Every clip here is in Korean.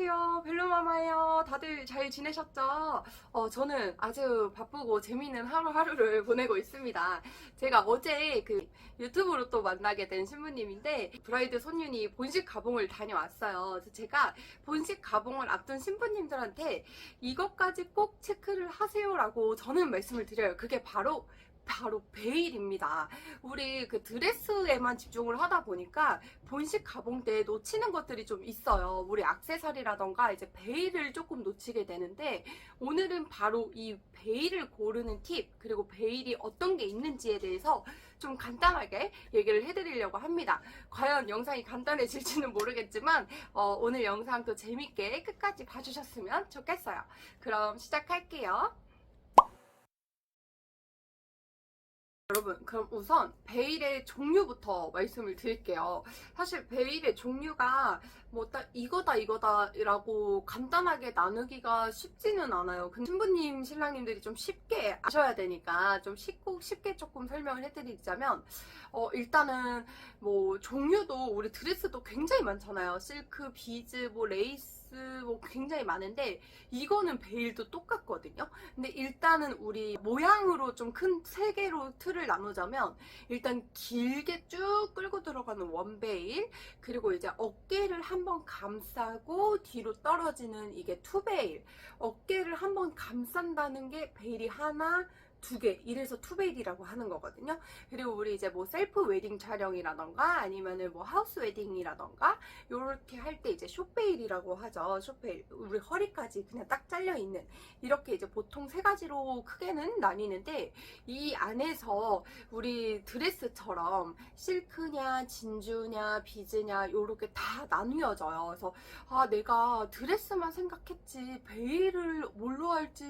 안녕하세요. 벨로마마예요. 다들 잘 지내셨죠? 어, 저는 아주 바쁘고 재미있는 하루하루를 보내고 있습니다. 제가 어제 그 유튜브로 또 만나게 된 신부님인데 브라이드 손윤이 본식 가봉을 다녀왔어요. 제가 본식 가봉을 앞둔 신부님들한테 이것까지 꼭 체크를 하세요라고 저는 말씀을 드려요. 그게 바로 바로 베일입니다. 우리 그 드레스에만 집중을 하다 보니까 본식 가봉 때 놓치는 것들이 좀 있어요. 우리 악세사리라던가 이제 베일을 조금 놓치게 되는데 오늘은 바로 이 베일을 고르는 팁 그리고 베일이 어떤 게 있는지에 대해서 좀 간단하게 얘기를 해드리려고 합니다. 과연 영상이 간단해질지는 모르겠지만 어, 오늘 영상도 재밌게 끝까지 봐주셨으면 좋겠어요. 그럼 시작할게요. 여러분, 그럼 우선 베일의 종류부터 말씀을 드릴게요. 사실 베일의 종류가 뭐 딱 이거다 이거다 라고 간단하게 나누기가 쉽지는 않아요. 근데 신부님, 신랑님들이 좀 쉽게 아셔야 되니까 좀 쉽고 쉽게 조금 설명을 해드리자면 어, 일단은 뭐 종류도 우리 드레스도 굉장히 많잖아요. 실크, 비즈, 뭐 레이스 뭐 굉장히 많은데 이거는 베일도 똑같거든요. 근데 일단은 우리 모양으로 좀 큰 세 개로 틀을 나누자면 일단 길게 쭉 끌고 들어가는 원베일 그리고 이제 어깨를 한번 감싸고 뒤로 떨어지는 이게 투베일 어깨를 한번 감싼다는 게 베일이 하나 두 개, 이래서 투베일이라고 하는 거거든요. 그리고 우리 이제 뭐 셀프 웨딩 촬영이라던가 아니면은 뭐 하우스 웨딩이라던가 요렇게 할 때 이제 숏베일이라고 하죠. 숏베일. 우리 허리까지 그냥 딱 잘려 있는 이렇게 이제 보통 세 가지로 크게는 나뉘는데 이 안에서 우리 드레스처럼 실크냐 진주냐 비즈냐 요렇게 다 나뉘어져요. 그래서 아 내가 드레스만 생각했지 베일을 뭘로 할지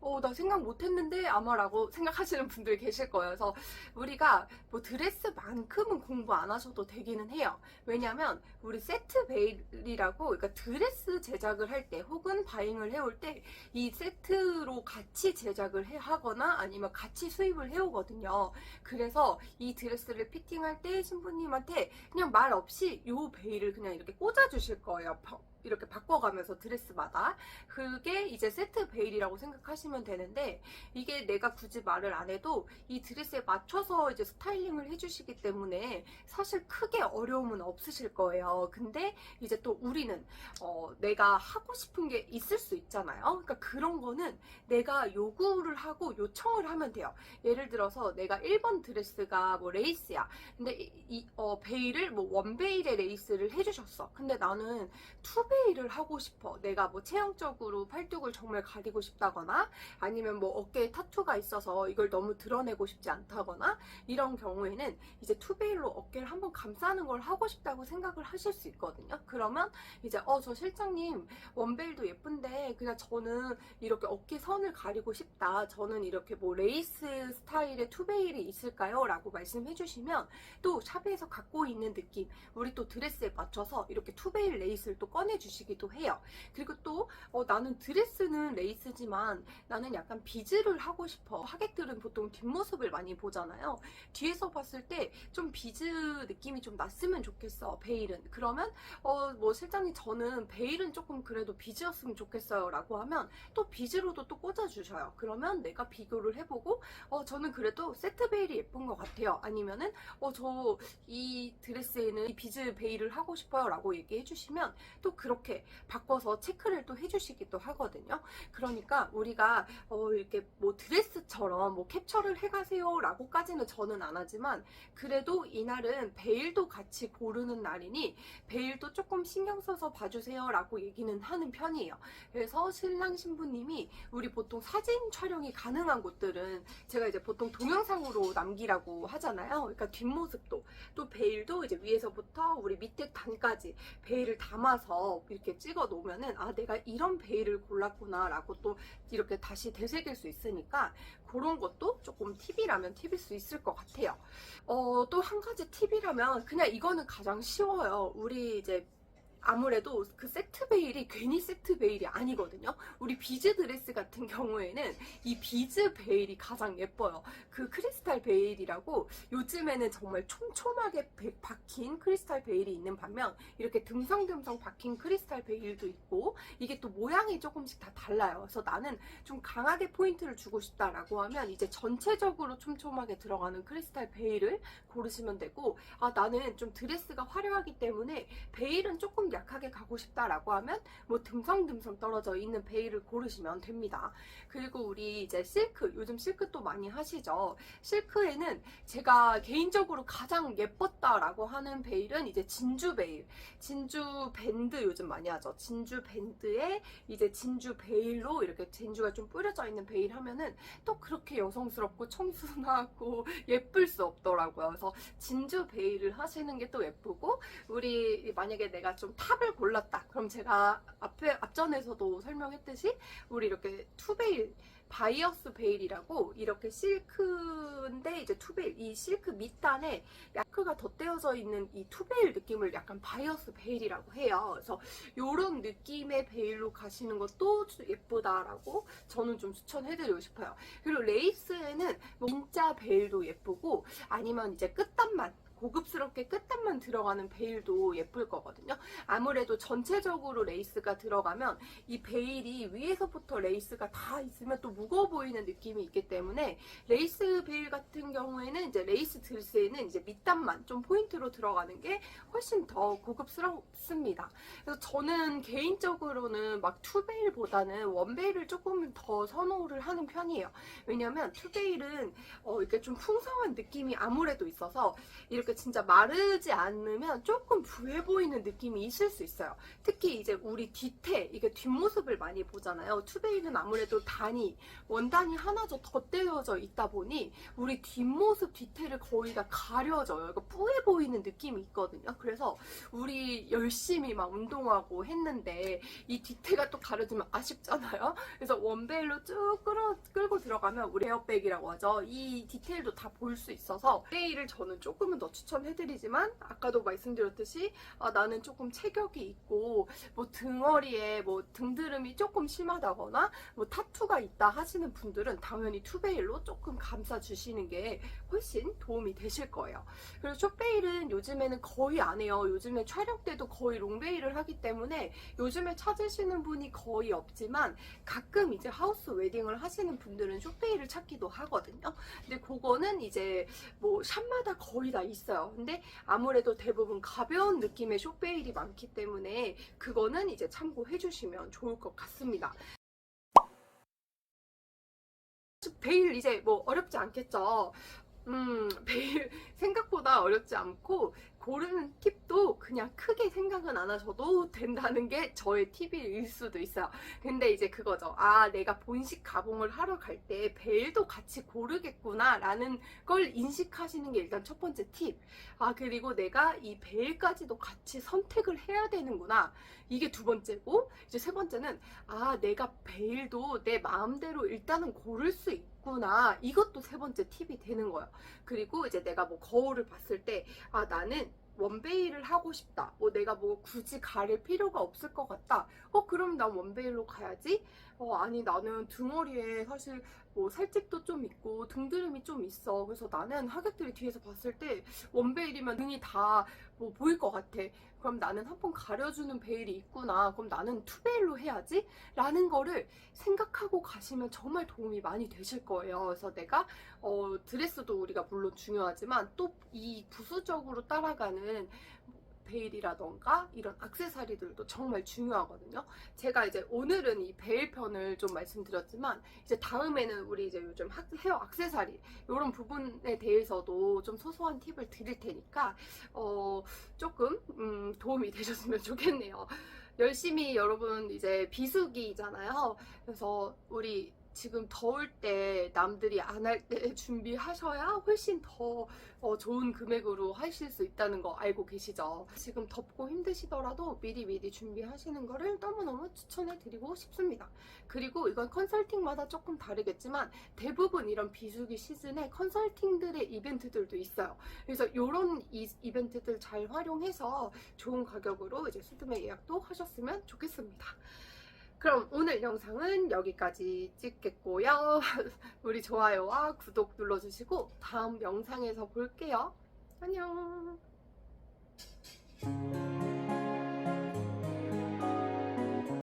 어 나 생각 못했는데 아마 라고 생각하시는 분들 계실 거예요. 그래서 우리가 뭐 드레스만큼은 공부 안 하셔도 되기는 해요. 왜냐면 우리 세트 베일이라고 그러니까 드레스 제작을 할 때 혹은 바잉을 해올 때 이 세트로 같이 제작을 해 하거나 아니면 같이 수입을 해오거든요. 그래서 이 드레스를 피팅할 때 신부님한테 그냥 말 없이 요 베일을 그냥 이렇게 꽂아 주실 거예요. 바- 이렇게 바꿔가면서 드레스마다 그게 이제 세트 베일이라고 생각하시면 되는데 이게 내가 굳이 말을 안 해도 이 드레스에 맞춰서 이제 스타일링을 해주시기 때문에 사실 크게 어려움은 없으실 거예요. 근데 이제 또 우리는 어, 내가 하고 싶은 게 있을 수 있잖아요. 그러니까 그런 거는 내가 요구를 하고 요청을 하면 돼요. 예를 들어서 내가 1번 드레스가 뭐 레이스야. 근데 이, 이, 어, 베일을 뭐 원베일의 레이스를 해주셨어. 근데 나는 투베일 을 하고 싶어. 내가 뭐 체형적으로 팔뚝을 정말 가리고 싶다거나 아니면 뭐 어깨에 타투가 있어서 이걸 너무 드러내고 싶지 않다거나 이런 경우에는 이제 투베일로 어깨를 한번 감싸는 걸 하고 싶다고 생각을 하실 수 있거든요. 그러면 이제 어 저 실장님 원베일도 예쁜데 그냥 저는 이렇게 어깨 선을 가리고 싶다. 저는 이렇게 뭐 레이스 스타일의 투베일이 있을까요? 라고 말씀해 주시면 또 샵에서 갖고 있는 느낌 우리 또 드레스에 맞춰서 이렇게 투베일 레이스를 또 꺼내 주 시기도 해요. 그리고 또 어, 나는 드레스는 레이스지만 나는 약간 비즈를 하고 싶어. 하객들은 보통 뒷모습을 많이 보잖아요. 뒤에서 봤을 때 좀 비즈 느낌이 좀 났으면 좋겠어. 베일은. 그러면 어 뭐 실장님 저는 베일은 조금 그래도 비즈였으면 좋겠어요. 라고 하면 또 비즈로도 또 꽂아주셔요. 그러면 내가 비교를 해보고 어 저는 그래도 세트 베일이 예쁜 것 같아요. 아니면은 어 저 이 드레스에는 이 비즈 베일을 하고 싶어요. 라고 얘기해 주시면 또 그 렇게 바꿔서 체크를 또 해주시기도 하거든요. 그러니까 우리가 어 이렇게 뭐 드레스처럼 뭐 캡처를 해가세요 라고까지는 저는 안 하지만 그래도 이날은 베일도 같이 고르는 날이니 베일도 조금 신경 써서 봐주세요 라고 얘기는 하는 편이에요. 그래서 신랑 신부님이 우리 보통 사진 촬영이 가능한 곳들은 제가 이제 보통 동영상으로 남기라고 하잖아요. 그러니까 뒷모습도 또 베일도 이제 위에서부터 우리 밑에 단까지 베일을 담아서 이렇게 찍어 놓으면은 아 내가 이런 베일을 골랐구나 라고 또 이렇게 다시 되새길 수 있으니까 그런 것도 조금 팁이라면 팁일 수 있을 것 같아요. 어, 또 한 가지 팁이라면 그냥 이거는 가장 쉬워요. 우리 이제 아무래도 그 세트 베일이 괜히 세트 베일이 아니거든요. 우리 비즈 드레스 같은 경우에는 이 비즈 베일이 가장 예뻐요. 그 크리스탈 베일이라고 요즘에는 정말 촘촘하게 배- 박힌 크리스탈 베일이 있는 반면 이렇게 듬성듬성 박힌 크리스탈 베일도 있고 이게 또 모양이 조금씩 다 달라요. 그래서 나는 좀 강하게 포인트를 주고 싶다라고 하면 이제 전체적으로 촘촘하게 들어가는 크리스탈 베일을 고르시면 되고 아 나는 좀 드레스가 화려하기 때문에 베일은 조금 약하게 가고 싶다라고 하면 뭐 듬성듬성 떨어져 있는 베일을 고르시면 됩니다. 그리고 우리 이제 실크 요즘 실크 또 많이 하시죠. 실크에는 제가 개인적으로 가장 예뻤다라고 하는 베일은 이제 진주 베일, 진주 밴드 요즘 많이 하죠. 진주 밴드에 이제 진주 베일로 이렇게 진주가 좀 뿌려져 있는 베일 하면은 또 그렇게 여성스럽고 청순하고 예쁠 수 없더라고요. 그래서 진주 베일을 하시는 게 또 예쁘고 우리 만약에 내가 좀 탑을 골랐다. 그럼 제가 앞에 앞전에서도 설명했듯이 우리 이렇게 투베일 바이어스 베일이라고 이렇게 실크인데 이제 투베일 이 실크 밑단에 야크가 덧대어져 있는 이 투베일 느낌을 약간 바이어스 베일이라고 해요. 그래서 이런 느낌의 베일로 가시는 것도 예쁘다라고 저는 좀 추천해드리고 싶어요. 그리고 레이스에는 뭐 진짜 베일도 예쁘고 아니면 이제 끝단만 고급스럽게 끝단만 들어가는 베일도 예쁠 거거든요. 아무래도 전체적으로 레이스가 들어가면 이 베일이 위에서부터 레이스가 다 있으면 또 무거워 보이는 느낌이 있기 때문에 레이스 베일 같은 경우에는 이제 레이스 드레스에는 이제 밑단만 좀 포인트로 들어가는 게 훨씬 더 고급스럽습니다. 그래서 저는 개인적으로는 막 투베일보다는 원베일을 조금 더 선호를 하는 편이에요. 왜냐면 투베일은 어, 이렇게 좀 풍성한 느낌이 아무래도 있어서 이렇게 진짜 마르지 않으면 조금 부해 보이는 느낌이 있을 수 있어요. 특히 이제 우리 뒤태, 이게 뒷모습을 많이 보잖아요. 투베일은 아무래도 단이, 원단이 하나 더 덧대어져 있다 보니 우리 뒷모습 뒤태를 거의 다 가려져요. 이거 뿌해 보이는 느낌이 있거든요. 그래서 우리 열심히 막 운동하고 했는데 이 뒤태가 또 가려지면 아쉽잖아요. 그래서 원베일로 쭉 끌어, 끌고 들어가면 우리 에어백이라고 하죠. 이 디테일도 다 볼 수 있어서 베일을 저는 조금은 더 추천 해드리지만 아까도 말씀드렸듯이 아, 나는 조금 체격이 있고 뭐 등허리에 뭐 등드름이 조금 심하다거나 뭐 타투가 있다 하시는 분들은 당연히 투베일로 조금 감싸주시는 게 훨씬 도움이 되실 거예요. 그리고 숏베일은 요즘에는 거의 안 해요. 요즘에 촬영 때도 거의 롱베일을 하기 때문에 요즘에 찾으시는 분이 거의 없지만 가끔 이제 하우스 웨딩을 하시는 분들은 숏베일을 찾기도 하거든요. 근데 그거는 이제 뭐 샵마다 거의 다 있어요. 근데 아무래도 대부분 가벼운 느낌의 숏베일이 많기 때문에 그거는 이제 참고해 주시면 좋을 것 같습니다. 베일 이제 뭐 어렵지 않겠죠? 음, 베일 생각보다 어렵지 않고 고르는 팁도 그냥 크게 생각은 안 하셔도 된다는 게 저의 팁일 수도 있어요. 근데 이제 그거죠. 아, 내가 본식 가봉을 하러 갈때 베일도 같이 고르겠구나 라는 걸 인식하시는 게 일단 첫 번째 팁. 아, 그리고 내가 이 베일까지도 같이 선택을 해야 되는구나. 이게 두 번째고, 이제 세 번째는 아, 내가 베일도 내 마음대로 일단은 고를 수 있구나. 이것도 세 번째 팁이 되는 거예요. 그리고 이제 내가 뭐 거울을 봤을 때, 아, 나는 원베일을 하고 싶다. 뭐 내가 뭐 굳이 가릴 필요가 없을 것 같다. 어, 그럼 난 원베일로 가야지? 어, 아니, 나는 등허리에 사실 뭐 살집도 좀 있고 등드름이 좀 있어. 그래서 나는 하객들이 뒤에서 봤을 때 원베일이면 등이 다 뭐 보일 것 같아. 그럼 나는 한 번 가려주는 베일이 있구나. 그럼 나는 투베일로 해야지? 라는 거를 생각하고 가시면 정말 도움이 많이 되실 거예요. 그래서 내가 어, 드레스도 우리가 물론 중요하지만 또 이 부수적으로 따라가는 베일이라던가 이런 악세사리들도 정말 중요하거든요. 제가 이제 오늘은 이 베일 편을 좀 말씀드렸지만 이제 다음에는 우리 이제 요즘 학- 헤어 악세사리 이런 부분에 대해서도 좀 소소한 팁을 드릴 테니까 어, 조금 음, 도움이 되셨으면 좋겠네요. 열심히 여러분 이제 비수기잖아요. 그래서 우리 지금 더울 때 남들이 안 할 때 준비하셔야 훨씬 더 어, 좋은 금액으로 하실 수 있다는 거 알고 계시죠? 지금 덥고 힘드시더라도 미리 미리 준비하시는 거를 너무너무 추천해 드리고 싶습니다. 그리고 이건 컨설팅마다 조금 다르겠지만 대부분 이런 비수기 시즌에 컨설팅들의 이벤트들도 있어요. 그래서 이런 이벤트들 잘 활용해서 좋은 가격으로 이제 수두매 예약도 하셨으면 좋겠습니다. 그럼 오늘 영상은 여기까지 찍겠고요. 우리 좋아요와 구독 눌러주시고 다음 영상에서 볼게요. 안녕.